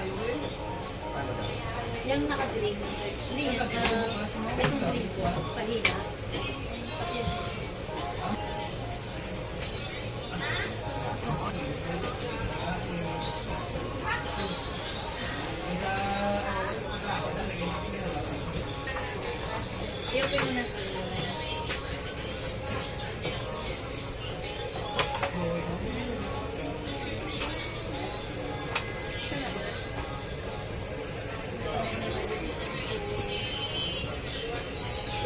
tayo eh. Ano daw? Yung naka-drink. Hindi yan. Uh, itong drink ko. Pahila. Yung pinunas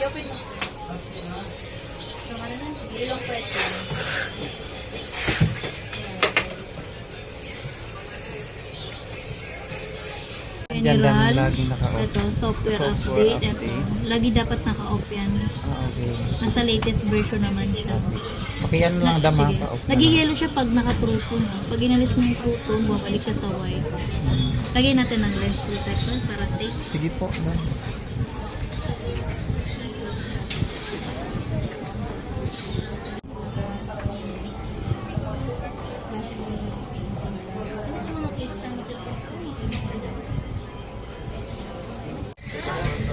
I-open mo. Yung ano na, ilong press lang. Diyan lang laging naka-off. ito, software, Software update. update. Ito, lagi dapat naka-off yan. Ah, okay. Nasa latest version naman siya. Pakiyan lang dama ka. off na. Nagigelo siya pag naka-true tone. no? Pag inalis mo yung true tone, bumalik siya sa white. Lagyan natin ng lens protector para safe. Sige po. ma'am.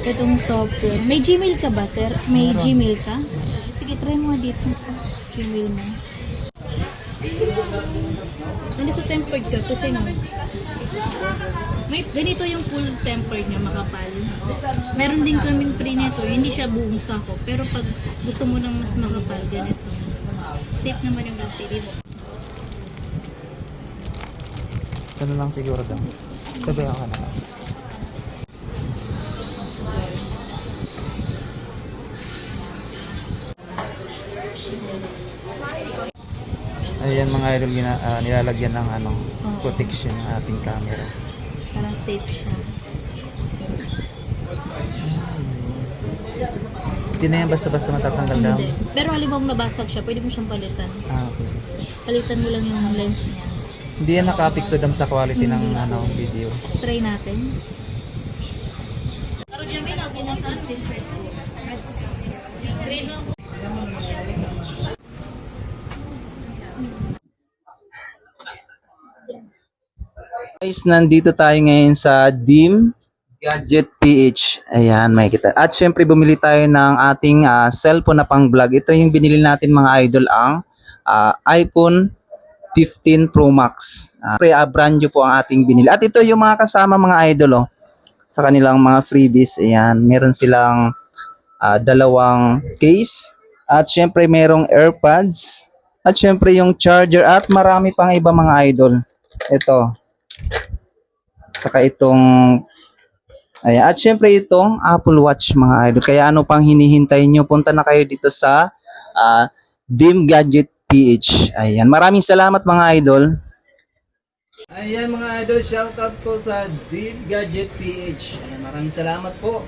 Itong software. May Gmail ka ba, sir? May Gmail ka? Sige, try mo dito sa Gmail mo. Ano sa tempered ka? Kasi nga. May, ganito yung full tempered niya, makapal. Meron din kaming pre nito. Hindi siya buong sako. Pero pag gusto mo ng mas makapal, ganito. Safe naman yung gasolin. Ito na lang siguro dam. Sabi ako na lang. Ayan mga idol, gina, ah, nilalagyan ng ano, Oo. protection ng ating camera. Para safe siya. Hindi na yan basta-basta matatanggal daw. Hindi. Pero halimbawa nabasag siya, pwede mo siyang palitan. Ah, okay. Palitan mo lang yung lens niya. Hindi yan naka-apekto dam sa quality ng ano, video. Try natin. Pero Jamil, lagi na saan? Different. Green Guys, nandito tayo ngayon sa DIM Gadget PH. Ayan, may kita. At syempre, bumili tayo ng ating ah, cellphone na pang vlog. Ito yung binili natin mga idol, ang ah, iPhone 15 Pro Max. Uh, brand new po ang ating binili. At ito yung mga kasama mga idol, oh, sa kanilang mga freebies. Ayan, meron silang ah, dalawang case. At syempre, merong AirPods. At syempre, yung charger. At marami pang iba mga idol. Ito, Saka itong Ayan. At syempre itong Apple Watch mga idol. Kaya ano pang hinihintay nyo? Punta na kayo dito sa ah, Dim Gadget PH. Ayan. Maraming salamat mga idol. Ayan mga idol. Shoutout po sa Dim Gadget PH. Ayan. Maraming salamat po.